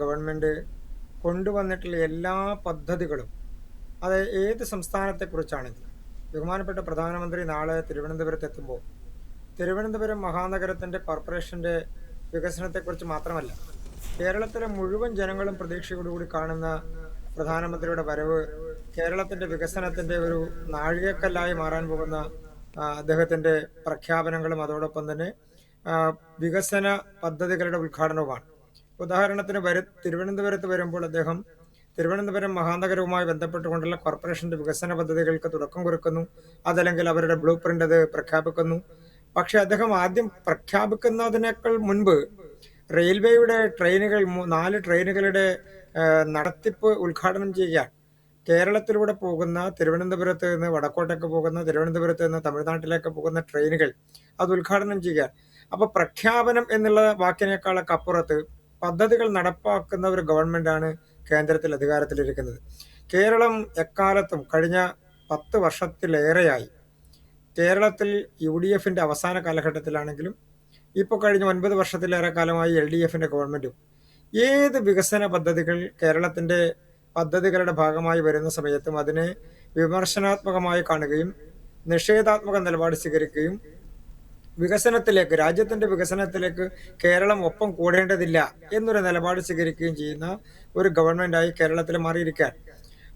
Government കൊണ്ടുവന്നിട്ടുള്ള എല്ലാ പദ്ധതികളും അത് ഏത് സംസ്ഥാനത്തെക്കുറിച്ചാണെങ്കിലും. ബഹുമാനപ്പെട്ട പ്രധാനമന്ത്രി നാളെ തിരുവനന്തപുരത്ത് എത്തുമ്പോൾ തിരുവനന്തപുരം മഹാനഗരത്തിന്റെ കോർപ്പറേഷന്റെ വികസനത്തെക്കുറിച്ച് മാത്രമല്ല കേരളത്തിലെ മുഴുവൻ ജനങ്ങളും പ്രതീക്ഷയോടുകൂടി കാണുന്ന പ്രധാനമന്ത്രിയുടെ വരവ് കേരളത്തിന്റെ വികസനത്തിന്റെ ഒരു നാഴികക്കല്ലായി മാറാൻ പോകുന്ന അദ്ദേഹത്തിന്റെ പ്രഖ്യാപനങ്ങളും അതോടൊപ്പം തന്നെ വികസന പദ്ധതികളുടെ ഉദ്ഘാടനവുമാണ്. ഉദാഹരണത്തിന് വരു തിരുവനന്തപുരത്ത് വരുമ്പോൾ അദ്ദേഹം തിരുവനന്തപുരം മഹാനഗരവുമായി ബന്ധപ്പെട്ടുകൊണ്ടുള്ള കോർപ്പറേഷന്റെ വികസന പദ്ധതികൾക്ക് തുടക്കം കുറിക്കുന്നു. അതല്ലെങ്കിൽ അവരുടെ ബ്ലൂ പ്രിന്റ് അത് പ്രഖ്യാപിക്കുന്നു. പക്ഷെ അദ്ദേഹം ആദ്യം പ്രഖ്യാപിക്കുന്നതിനേക്കാൾ മുൻപ് റെയിൽവേയുടെ ട്രെയിനുകൾ നാല് ട്രെയിനുകളുടെ നടത്തിപ്പ് ഉദ്ഘാടനം ചെയ്യുകയാണ് കേരളത്തിലൂടെ പോകുന്ന തിരുവനന്തപുരത്ത് നിന്ന് വടക്കോട്ടേക്ക് പോകുന്ന തിരുവനന്തപുരത്ത് നിന്ന് തമിഴ്നാട്ടിലേക്ക് പോകുന്ന ട്രെയിനുകൾ അത് ഉദ്ഘാടനം ചെയ്യുക അപ്പൊ പ്രഖ്യാപനം എന്നുള്ള വാക്കിനേക്കാളൊക്കെ അപ്പുറത്ത് പദ്ധതികൾ നടപ്പാക്കുന്ന ഒരു ഗവൺമെന്റാണ് കേന്ദ്രത്തിൽ അധികാരത്തിലിരിക്കുന്നത്. കേരളം എക്കാലത്തും കഴിഞ്ഞ പത്ത് വർഷത്തിലേറെയായി കേരളത്തിൽ യു ഡി എഫിന്റെ അവസാന കാലഘട്ടത്തിലാണെങ്കിലും ഇപ്പോൾ കഴിഞ്ഞ ഒൻപത് വർഷത്തിലേറെ കാലമായി എൽ ഡി എഫിന്റെ ഗവൺമെന്റും ഏത് വികസന പദ്ധതികൾ കേരളത്തിന്റെ പദ്ധതികളുടെ ഭാഗമായി വരുന്ന സമയത്തും അതിനെ വിമർശനാത്മകമായി കാണുകയും നിഷേധാത്മക നിലപാട് സ്വീകരിക്കുകയും വികസനത്തിലേക്ക് രാജ്യത്തിന്റെ വികസനത്തിലേക്ക് കേരളം ഒപ്പം കൂടേണ്ടതില്ല എന്നൊരു നിലപാട് സ്വീകരിക്കുകയും ചെയ്യുന്ന ഒരു ഗവൺമെന്റായി കേരളത്തിൽ മാറിയിരിക്കാൻ.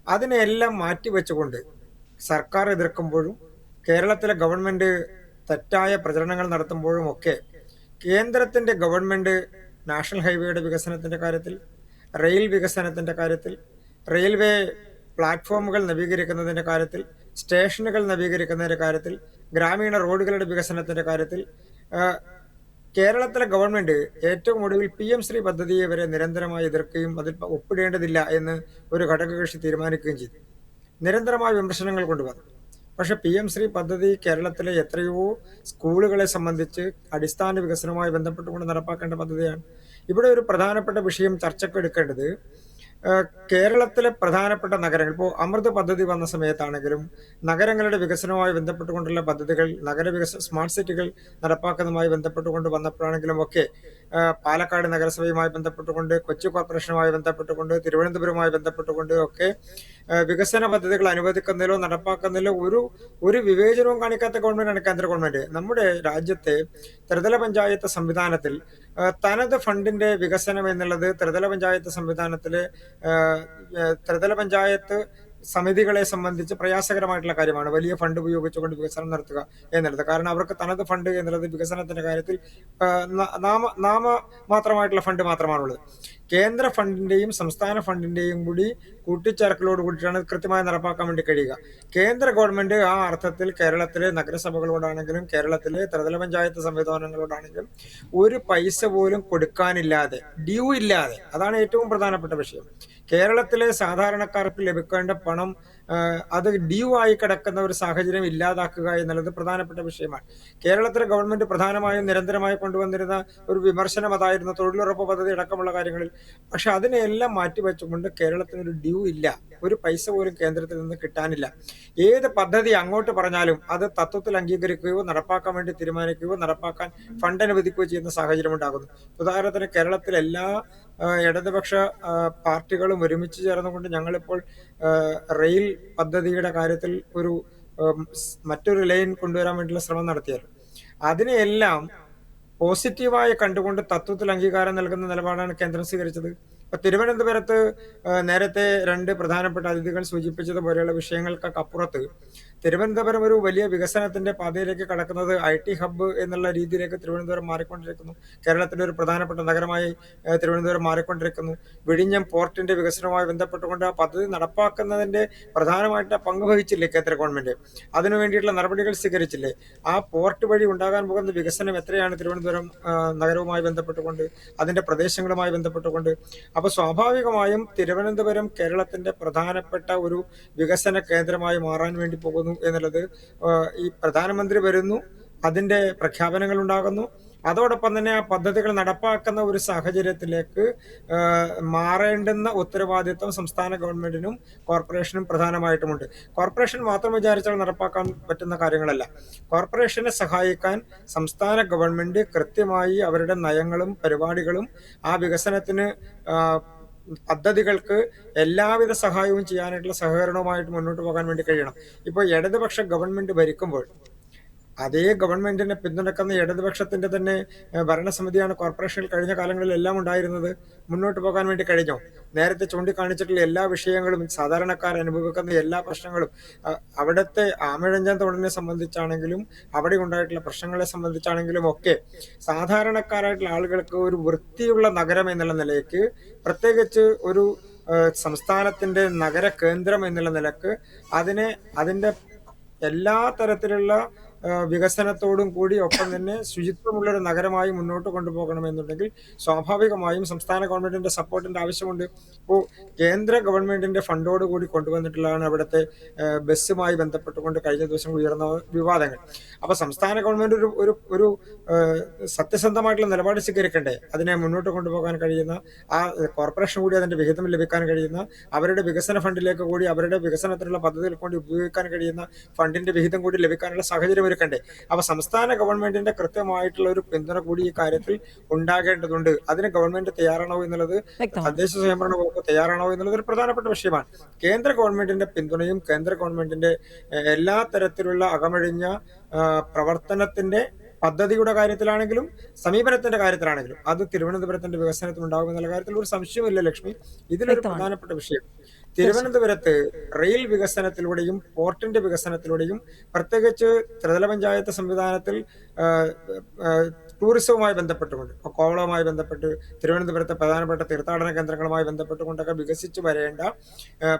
അതിനെല്ലാം മാറ്റിവെച്ചുകൊണ്ട് സർക്കാർ എതിർക്കുമ്പോഴും കേരളത്തിലെ ഗവൺമെന്റ് തെറ്റായ പ്രചരണങ്ങൾ നടത്തുമ്പോഴും ഒക്കെ കേന്ദ്രത്തിന്റെ ഗവൺമെന്റ് നാഷണൽ ഹൈവേയുടെ വികസനത്തിന്റെ കാര്യത്തിൽ റെയിൽ വികസനത്തിന്റെ കാര്യത്തിൽ റെയിൽവേ പ്ലാറ്റ്ഫോമുകൾ നവീകരിക്കുന്നതിന്റെ കാര്യത്തിൽ സ്റ്റേഷനുകൾ നവീകരിക്കുന്നതിന്റെ കാര്യത്തിൽ ഗ്രാമീണ റോഡുകളുടെ വികസനത്തിന്റെ കാര്യത്തിൽ കേരളത്തിലെ ഗവൺമെന്റ് ഏറ്റവും ഒടുവിൽ പി എം ശ്രീ പദ്ധതിയെ വരെ നിരന്തരമായി എതിർക്കുകയും അതിൽ ഒപ്പിടേണ്ടതില്ല എന്ന് ഒരു ഘടകകക്ഷി തീരുമാനിക്കുകയും ചെയ്തു. നിരന്തരമായ വിമർശനങ്ങൾ കൊണ്ടുവന്നു. പക്ഷെ പി എം ശ്രീ പദ്ധതി കേരളത്തിലെ എത്രയോ സ്കൂളുകളെ സംബന്ധിച്ച് അടിസ്ഥാന വികസനവുമായി ബന്ധപ്പെട്ടുകൊണ്ട് നടപ്പാക്കേണ്ട പദ്ധതിയാണ്. ഇവിടെ ഒരു പ്രധാനപ്പെട്ട വിഷയം ഏഹ് കേരളത്തിലെ പ്രധാനപ്പെട്ട നഗരങ്ങൾ. ഇപ്പോൾ അമൃത് പദ്ധതി വന്ന സമയത്താണെങ്കിലും നഗരങ്ങളുടെ വികസനവുമായി ബന്ധപ്പെട്ടുകൊണ്ടുള്ള പദ്ധതികൾ നഗര വികസന സ്മാർട്ട് സിറ്റികൾ നടപ്പാക്കുന്നതുമായി ബന്ധപ്പെട്ടുകൊണ്ട് വന്നപ്പോഴാണെങ്കിലും ഒക്കെ പാലക്കാട് നഗരസഭയുമായി ബന്ധപ്പെട്ടുകൊണ്ട് കൊച്ചി കോർപ്പറേഷനുമായി ബന്ധപ്പെട്ടുകൊണ്ട് തിരുവനന്തപുരവുമായി ബന്ധപ്പെട്ടുകൊണ്ട് ഒക്കെ വികസന പദ്ധതികൾ അനുവദിക്കുന്നതിലോ നടപ്പാക്കുന്നതിലോ ഒരു ഒരു വിവേചനവും കാണിക്കാത്ത ഗവൺമെന്റാണ് കേന്ദ്ര ഗവൺമെന്റ്. നമ്മുടെ രാജ്യത്തെ ത്രിതല പഞ്ചായത്ത് സംവിധാനത്തിൽ തനത് ഫണ്ടിന്റെ വികസനം എന്നുള്ളത് ത്രിതല പഞ്ചായത്ത് സംവിധാനത്തിലെ ത്രിതല പഞ്ചായത്ത് സമിതികളെ സംബന്ധിച്ച് പ്രയാസകരമായിട്ടുള്ള കാര്യമാണ്. വലിയ ഫണ്ട് ഉപയോഗിച്ചുകൊണ്ട് വികസനം നടത്തുക എന്നുള്ളത്. കാരണം അവർക്ക് തനത് ഫണ്ട് എന്നുള്ളത് വികസനത്തിന്റെ കാര്യത്തിൽ നാമ നാമ മാത്രമായിട്ടുള്ള ഫണ്ട് മാത്രമാണുള്ളത്. കേന്ദ്ര ഫണ്ടിന്റെയും സംസ്ഥാന ഫണ്ടിന്റെയും കൂടി കൂട്ടിച്ചേർക്കലോട് കൂടിയിട്ടാണ് കൃത്യമായി നടപ്പാക്കാൻ വേണ്ടി കഴിയുക. കേന്ദ്ര ഗവൺമെന്റ് ആ അർത്ഥത്തിൽ കേരളത്തിലെ നഗരസഭകളോടാണെങ്കിലും കേരളത്തിലെ ത്രിതല പഞ്ചായത്ത് സംവിധാനങ്ങളോടാണെങ്കിലും ഒരു പൈസ പോലും കൊടുക്കാനില്ലാതെ ഡ്യൂ ഇല്ലാതെ അതാണ് ഏറ്റവും പ്രധാനപ്പെട്ട വിഷയം. കേരളത്തിലെ സാധാരണക്കാർക്ക് ലഭിക്കേണ്ട പണം അത് ഡ്യൂ ആയി കിടക്കുന്ന ഒരു സാഹചര്യം ഇല്ലാതാക്കുക എന്നുള്ളത് പ്രധാനപ്പെട്ട വിഷയമാണ്. കേരളത്തിലെ ഗവൺമെന്റ് പ്രധാനമായും നിരന്തരമായി കൊണ്ടുവന്നിരുന്ന ഒരു വിമർശനം അതായിരുന്നു തൊഴിലുറപ്പ് പദ്ധതി അടക്കമുള്ള കാര്യങ്ങളിൽ. പക്ഷെ അതിനെല്ലാം മാറ്റിവെച്ചുകൊണ്ട് കേരളത്തിന് ഒരു ഡ്യൂ ഇല്ല. ഒരു പൈസ പോലും കേന്ദ്രത്തിൽ നിന്ന് കിട്ടാനില്ല. ഏത് പദ്ധതി അങ്ങോട്ട് പറഞ്ഞാലും അത് തത്വത്തിൽ അംഗീകരിക്കുകയോ നടപ്പാക്കാൻ വേണ്ടി തീരുമാനിക്കുകയോ നടപ്പാക്കാൻ ഫണ്ട് അനുവദിക്കുകയോ ചെയ്യുന്ന സാഹചര്യം ഉണ്ടാകുന്നു. ഉദാഹരണത്തിന് കേരളത്തിലെ എല്ലാ ഇടതുപക്ഷ പാർട്ടികളും ഒരുമിച്ച് ചേർന്നുകൊണ്ട് ഞങ്ങളിപ്പോൾ റെയിൽ പദ്ധതിയുടെ കാര്യത്തിൽ ഒരു മറ്റൊരു ലൈൻ കൊണ്ടുവരാൻ വേണ്ടിയുള്ള ശ്രമം നടത്തിയായിരുന്നു അതിനെയെല്ലാം പോസിറ്റീവായി കണ്ടുകൊണ്ട് തത്വത്തിൽ അംഗീകാരം നൽകുന്ന നിലപാടാണ് കേന്ദ്രം സ്വീകരിച്ചത്. ഇപ്പൊ തിരുവനന്തപുരത്ത് നേരത്തെ രണ്ട് പ്രധാനപ്പെട്ട അതിഥികൾ സൂചിപ്പിച്ചതുപോലെയുള്ള വിഷയങ്ങൾക്കൊക്കെ അപ്പുറത്ത് തിരുവനന്തപുരം ഒരു വലിയ വികസനത്തിന്റെ പാതയിലേക്ക് കടക്കുന്നത് ഐ ടി ഹബ്ബ് എന്നുള്ള രീതിയിലേക്ക് തിരുവനന്തപുരം മാറിക്കൊണ്ടിരിക്കുന്നു. കേരളത്തിന്റെ ഒരു പ്രധാനപ്പെട്ട നഗരമായി തിരുവനന്തപുരം മാറിക്കൊണ്ടിരിക്കുന്നു. വിഴിഞ്ഞം പോർട്ടിന്റെ വികസനവുമായി ബന്ധപ്പെട്ടുകൊണ്ട് ആ പദ്ധതി നടപ്പാക്കുന്നതിന്റെ പ്രധാനമായിട്ട് പങ്ക് വഹിച്ചില്ലേ കേന്ദ്ര ഗവൺമെന്റ്? അതിനു വേണ്ടിയിട്ടുള്ള നടപടികൾ സ്വീകരിച്ചില്ലേ? ആ പോർട്ട് വഴി ഉണ്ടാകാൻ പോകുന്ന വികസനം എത്രയാണ് തിരുവനന്തപുരം നഗരവുമായി ബന്ധപ്പെട്ടുകൊണ്ട് അതിന്റെ പ്രദേശങ്ങളുമായി ബന്ധപ്പെട്ടുകൊണ്ട്? അപ്പൊ സ്വാഭാവികമായും തിരുവനന്തപുരം കേരളത്തിന്റെ പ്രധാനപ്പെട്ട ഒരു വികസന കേന്ദ്രമായി മാറാൻ വേണ്ടി പോകുന്നു എന്നുള്ളത് ഈ പ്രധാനമന്ത്രി വരുന്നു അതിന്റെ പ്രഖ്യാപനങ്ങൾ ഉണ്ടാകുന്നു. അതോടൊപ്പം തന്നെ ആ പദ്ധതികൾ നടപ്പാക്കുന്ന ഒരു സാഹചര്യത്തിലേക്ക് മാറേണ്ടുന്ന ഉത്തരവാദിത്വം സംസ്ഥാന ഗവൺമെന്റിനും കോർപ്പറേഷനും പ്രധാനമായിട്ടുമുണ്ട്. കോർപ്പറേഷൻ മാത്രം വിചാരിച്ചാൽ നടപ്പാക്കാൻ പറ്റുന്ന കാര്യങ്ങളല്ല. കോർപ്പറേഷനെ സഹായിക്കാൻ സംസ്ഥാന ഗവൺമെന്റ് കൃത്യമായി അവരുടെ നയങ്ങളും പരിപാടികളും ആ വികസനത്തിന് പദ്ധതികൾക്ക് എല്ലാവിധ സഹായവും ചെയ്യാനായിട്ടുള്ള സഹകരണവുമായിട്ട് മുന്നോട്ട് പോകാൻ വേണ്ടി കഴിയണം. ഇപ്പോൾ ഇടതുപക്ഷ ഗവൺമെന്റ് ഭരിക്കുമ്പോൾ അതേ ഗവൺമെന്റിനെ പിന്തുണക്കുന്ന ഇടതുപക്ഷത്തിന്റെ തന്നെ ഭരണസമിതിയാണ് കോർപ്പറേഷനിൽ കഴിഞ്ഞ കാലങ്ങളിൽ എല്ലാം ഉണ്ടായിരുന്നത്. മുന്നോട്ട് പോകാൻ വേണ്ടി കഴിഞ്ഞോ? നേരത്തെ ചൂണ്ടിക്കാണിച്ചിട്ടുള്ള എല്ലാ വിഷയങ്ങളും സാധാരണക്കാർ അനുഭവിക്കുന്ന എല്ലാ പ്രശ്നങ്ങളും അവിടുത്തെ ആമിഴഞ്ചാൻ തൊഴിലിനെ സംബന്ധിച്ചാണെങ്കിലും അവിടെ ഉണ്ടായിട്ടുള്ള പ്രശ്നങ്ങളെ സംബന്ധിച്ചാണെങ്കിലും ഒക്കെ സാധാരണക്കാരായിട്ടുള്ള ആളുകൾക്ക് ഒരു വൃത്തിയുള്ള നഗരം എന്നുള്ള നിലയ്ക്ക് പ്രത്യേകിച്ച് ഒരു സംസ്ഥാനത്തിന്റെ നഗര കേന്ദ്രം എന്നുള്ള നിലയ്ക്ക് അതിനെ അതിന്റെ എല്ലാ തരത്തിലുള്ള വികസനത്തോടും കൂടി ഒപ്പം തന്നെ ശുചിത്വമുള്ള ഒരു നഗരമായി മുന്നോട്ട് കൊണ്ടുപോകണമെന്നുണ്ടെങ്കിൽ സ്വാഭാവികമായും സംസ്ഥാന ഗവൺമെന്റിന്റെ സപ്പോർട്ടിന്റെ ആവശ്യമുണ്ട്. ഇപ്പോൾ കേന്ദ്ര ഗവൺമെന്റിന്റെ ഫണ്ടോട് കൂടി കൊണ്ടുവന്നിട്ടുള്ളതാണ് അവിടുത്തെ ബസ്സുമായി ബന്ധപ്പെട്ടുകൊണ്ട് കഴിഞ്ഞ ദിവസം ഉയർന്ന വിവാദങ്ങൾ. അപ്പൊ സംസ്ഥാന ഗവൺമെന്റ് ഒരു ഒരു ഒരു സത്യസന്ധമായിട്ടുള്ള നിലപാട് സ്വീകരിക്കണ്ടേ? അതിനെ മുന്നോട്ട് കൊണ്ടുപോകാൻ കഴിയുന്ന ആ കോർപ്പറേഷൻ കൂടി അതിന്റെ വിഹിതം ലഭിക്കാൻ കഴിയുന്ന അവരുടെ വികസന ഫണ്ടിലേക്ക് കൂടി അവരുടെ വികസനത്തിനുള്ള പദ്ധതികൾ കൂടി ഉപയോഗിക്കാൻ കഴിയുന്ന ഫണ്ടിന്റെ വിഹിതം കൂടി ലഭിക്കാനുള്ള സാഹചര്യം ഒരുക്കണ്ടേ? അപ്പൊ സംസ്ഥാന ഗവൺമെന്റിന്റെ കൃത്യമായിട്ടുള്ള ഒരു പിന്തുണ കൂടി ഈ കാര്യത്തിൽ ഉണ്ടാകേണ്ടതുണ്ട്. അതിന് ഗവൺമെന്റ് തയ്യാറാണോ എന്നുള്ളത് തദ്ദേശ സ്വയംഭരണ വകുപ്പ് തയ്യാറാണോ എന്നുള്ളത് ഒരു പ്രധാനപ്പെട്ട വിഷയമാണ്. കേന്ദ്ര ഗവൺമെന്റിന്റെ പിന്തുണയും കേന്ദ്ര ഗവൺമെന്റിന്റെ എല്ലാ തരത്തിലുള്ള അകമഴിഞ്ഞ പ്രവർത്തനത്തിന്റെ പദ്ധതിയുടെ കാര്യത്തിലാണെങ്കിലും സമീപനത്തിന്റെ കാര്യത്തിലാണെങ്കിലും അത് തിരുവനന്തപുരത്തിന്റെ വികസനത്തിൽ ഉണ്ടാകുമെന്നുള്ള കാര്യത്തിൽ ഒരു സംശയമില്ല ലക്ഷ്മി ഇതിലൊരു. പ്രധാനപ്പെട്ട വിഷയം തിരുവനന്തപുരത്ത് റെയിൽ വികസനത്തിലൂടെയും പോർട്ടിന്റെ വികസനത്തിലൂടെയും പ്രത്യേകിച്ച് ത്രിതല പഞ്ചായത്ത് സംവിധാനത്തിൽ ടൂറിസവുമായി ബന്ധപ്പെട്ടുകൊണ്ട് ഇപ്പോൾ കോവളവുമായി ബന്ധപ്പെട്ട് തിരുവനന്തപുരത്തെ പ്രധാനപ്പെട്ട തീർത്ഥാടന കേന്ദ്രങ്ങളുമായി ബന്ധപ്പെട്ടുകൊണ്ടൊക്കെ വികസിച്ചു വരേണ്ട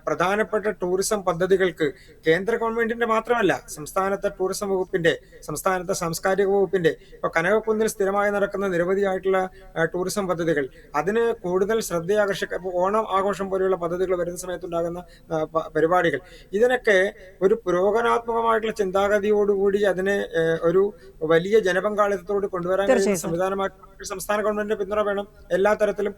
പ്രധാനപ്പെട്ട ടൂറിസം പദ്ധതികൾക്ക് കേന്ദ്ര ഗവൺമെന്റിന്റെ മാത്രമല്ല സംസ്ഥാനത്തെ ടൂറിസം വകുപ്പിന്റെ സംസ്ഥാനത്തെ സാംസ്കാരിക വകുപ്പിന്റെ ഇപ്പൊ കനകക്കുന്നിൽ സ്ഥിരമായി നടക്കുന്ന നിരവധിയായിട്ടുള്ള ടൂറിസം പദ്ധതികൾ അതിന് കൂടുതൽ ശ്രദ്ധയാകർഷിക്ക ഓണം ആഘോഷം പോലെയുള്ള പദ്ധതികൾ വരുന്ന സമയത്തുണ്ടാകുന്ന പരിപാടികൾ ഇതിനൊക്കെ ഒരു പുരോഗമനാത്മകമായിട്ടുള്ള ചിന്താഗതിയോടുകൂടി അതിനെ ഒരു വലിയ ജനപങ്കാളിത്തത്തോട് കൊണ്ടുവരാൻ. സംവിധാനമാക്കി സംസ്ഥാന ഗവൺമെന്റിന്റെ പിന്തുണ വേണം. എല്ലാ തരത്തിലും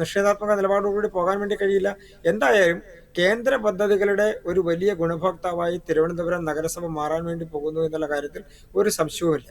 നിഷേധാത്മക നിലപാടോടുകൂടി പോകാൻ വേണ്ടി കഴിയില്ല. എന്തായാലും കേന്ദ്ര പദ്ധതികളുടെ ഒരു വലിയ ഗുണഭോക്താവായി തിരുവനന്തപുരം നഗരസഭ മാറാൻ വേണ്ടി പോകുന്നു എന്നുള്ള കാര്യത്തിൽ ഒരു സംശയവുമില്ല.